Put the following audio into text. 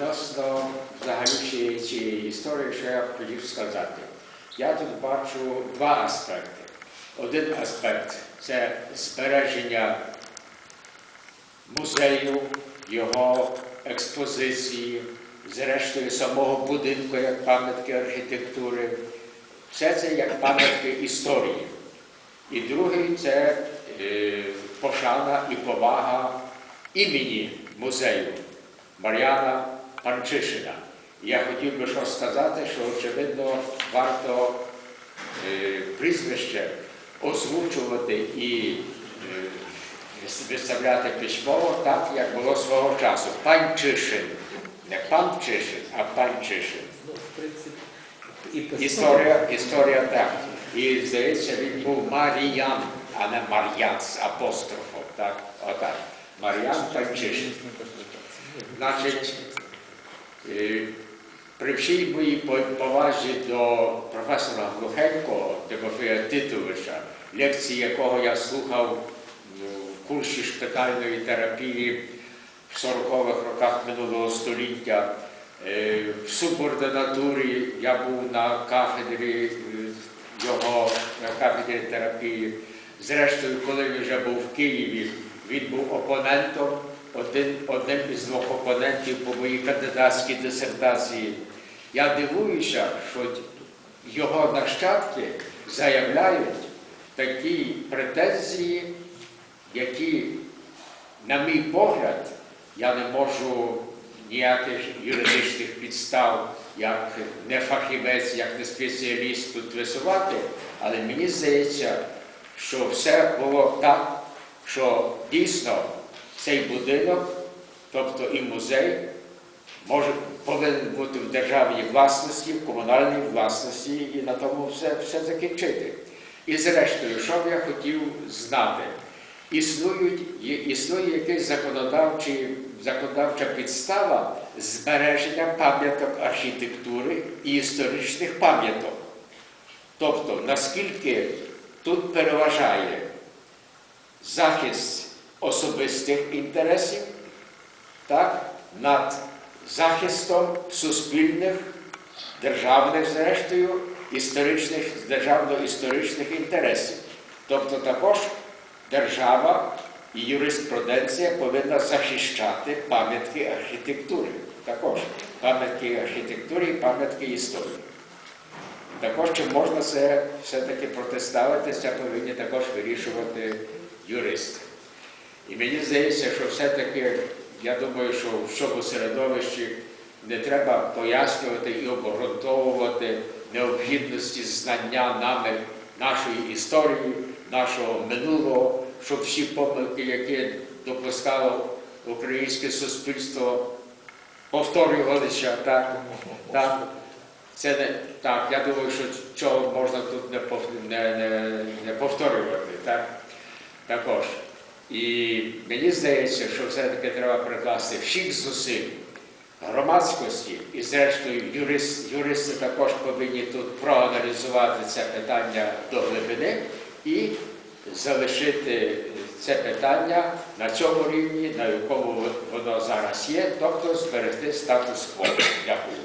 відносно взагалі цієї історії, що я хотів сказати. Я тут бачу два аспекти. Один аспект це збереження музею, його експозиції, зрештою самого будинку як пам'ятки архітектури. Все це як пам'ятки історії. І другий це е, пошана і повага імені музею Мар'яна Панчишина. Я хотів би що сказати, що очевидно варто е, прізвище озвучувати і е, виставляти письмово так, як було свого часу. Панчишин. Не пан Чишин, а Панчишин. Ну, в принципі, і письмо. Історія, історія так. І здається, він був Маріян, а не Мар'ян з апострофом. Так? Отак. Мар'ян Панчишин. Значить, е, при всій моїй по- повазі до професора Глухенко Тимофія Титовича, лекції якого я слухав ну, в курсі шпитальної терапії в 40-х роках минулого століття, е, в субординатурі я був на кафедрі е, його на кафедрі терапії. Зрештою, коли він вже був в Києві, він був опонентом, один, одним із двох опонентів по моїй кандидатській дисертації. Я дивуюся, що його нащадки заявляють такі претензії, які, на мій погляд, я не можу ніяких юридичних підстав, як не фахівець, як не спеціаліст тут висувати, але мені здається, що все було так, що дійсно цей будинок, тобто і музей, повинен бути в державній власності, в комунальній власності і на тому все, закінчити. І зрештою, що б я хотів знати? Існує якась законодавча підстава збереження пам'яток архітектури і історичних пам'яток. Тобто, наскільки тут переважає захист особистих інтересів так, над захистом суспільних, державних, зрештою, історичних, державно-історичних інтересів. Тобто також держава і юриспруденція повинна захищати пам'ятки архітектури. Також пам'ятки архітектури і пам'ятки історії. Також чи можна це все-таки протиставити, це повинні також вирішувати юристи. І мені здається, що все-таки, я думаю, що в цьому середовищі не треба пояснювати і обґрунтовувати необхідності знання нами нашої історії, нашого минулого, щоб всі помилки, які допускало українське суспільство, повторювалися так. так. Це не так. Я думаю, що цього можна тут не, не, не, не повторювати. Так? Також. І мені здається, що все-таки треба прикласти всіх зусиль громадськості і, зрештою, юрист, юристи також повинні тут проаналізувати це питання до глибини і залишити це питання на цьому рівні, на якому воно зараз є, тобто зберегти статус-кво. Дякую.